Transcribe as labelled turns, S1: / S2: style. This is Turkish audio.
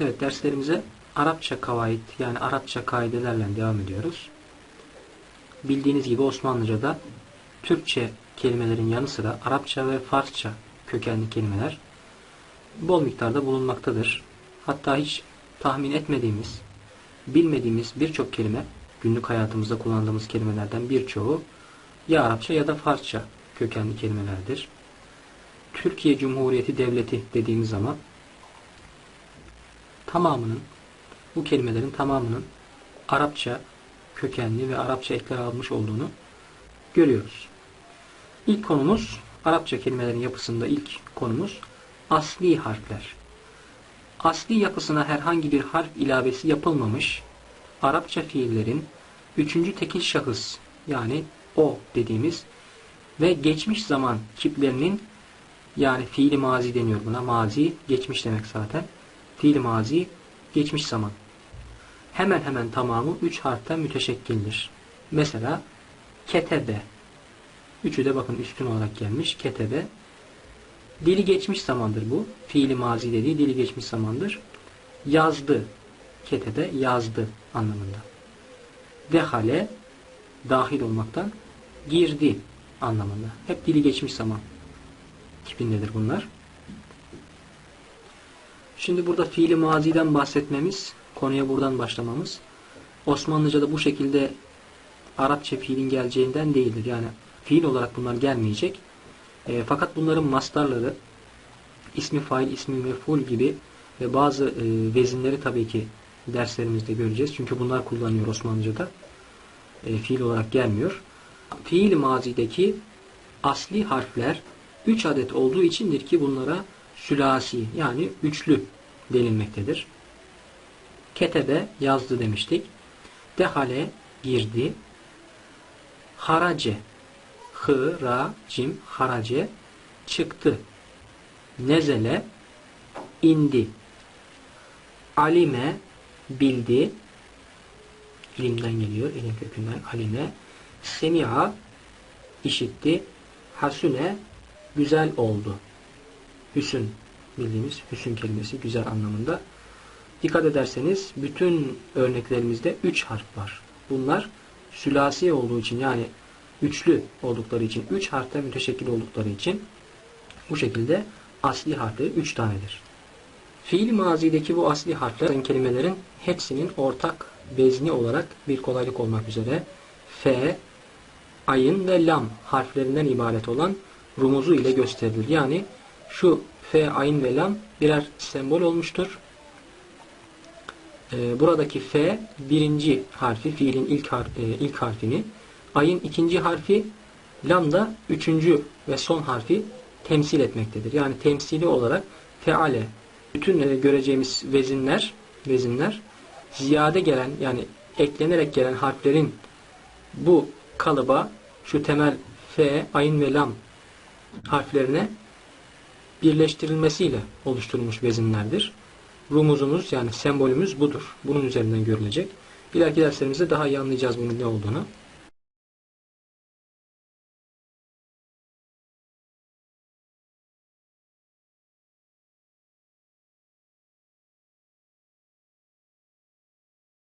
S1: Evet derslerimize Arapça kavaid yani Arapça kaidelerle devam ediyoruz. Bildiğiniz gibi Osmanlıca'da Türkçe kelimelerin yanı sıra Arapça ve Farsça kökenli kelimeler bol miktarda bulunmaktadır. Hatta hiç tahmin etmediğimiz, bilmediğimiz birçok kelime, günlük hayatımızda kullandığımız kelimelerden birçoğu ya Arapça ya da Farsça kökenli kelimelerdir. Türkiye Cumhuriyeti Devleti dediğimiz zaman tamamının, bu kelimelerin tamamının Arapça kökenli ve Arapça ekler almış olduğunu görüyoruz. İlk konumuz, Arapça kelimelerin yapısında ilk konumuz asli harfler. Asli yapısına herhangi bir harf ilavesi yapılmamış Arapça fiillerin üçüncü tekil şahıs yani o dediğimiz ve geçmiş zaman kiplerinin yani fiili mazi deniyor buna. Mazi geçmiş demek zaten. Fiil mazi geçmiş zaman. Hemen hemen tamamı üç harften müteşekkildir. Mesela ketebe. Üçü de bakın üstün olarak gelmiş. Ketebe. Dili geçmiş zamandır bu. Fiili mazi dediği dili geçmiş zamandır. Yazdı. Ketebe yazdı anlamında. Dehale dahil olmaktan girdi anlamında. Hep dili geçmiş zaman tipindedir bunlar. Şimdi burada fiili maziden bahsetmemiz, konuya buradan başlamamız Osmanlıca'da bu şekilde Arapça fiilin geleceğinden değildir. Yani fiil olarak bunlar gelmeyecek. E, fakat bunların mastarları ismi fail, ismi meful gibi ve bazı e, vezinleri tabii ki derslerimizde göreceğiz. Çünkü bunlar kullanılıyor Osmanlıca'da. E, fiil olarak gelmiyor. Fiil mazideki asli harfler 3 adet olduğu içindir ki bunlara sülasi yani üçlü denilmektedir. Ketebe yazdı demiştik. Dehale girdi. Harace hı, ra, cim, harace çıktı. Nezele indi. Alime bildi. İlimden geliyor. İlim kökünden alime. Semi'a işitti. Hasune güzel oldu. Hüsün bildiğimiz hüsün kelimesi güzel anlamında. Dikkat ederseniz bütün örneklerimizde üç harf var. Bunlar sülasi olduğu için yani üçlü oldukları için, üç harfte müteşekkil oldukları için bu şekilde asli harfleri üç tanedir. Fiil mazideki bu asli harfler kelimelerin hepsinin ortak bezni olarak bir kolaylık olmak üzere F, ayın ve lam harflerinden ibaret olan rumuzu ile gösterilir. Yani şu F, ayn ve lam birer sembol olmuştur. Ee, buradaki F birinci harfi, fiilin ilk, har e, ilk harfini, ayın ikinci harfi, lam da üçüncü ve son harfi temsil etmektedir. Yani temsili olarak feale, bütün e, göreceğimiz vezinler, vezinler ziyade gelen yani eklenerek gelen harflerin bu kalıba şu temel F, ayın ve lam harflerine birleştirilmesiyle oluşturulmuş vezinlerdir. Rumuzumuz yani sembolümüz budur. Bunun üzerinden görülecek. İleriki derslerimizde daha iyi anlayacağız bunun ne olduğunu.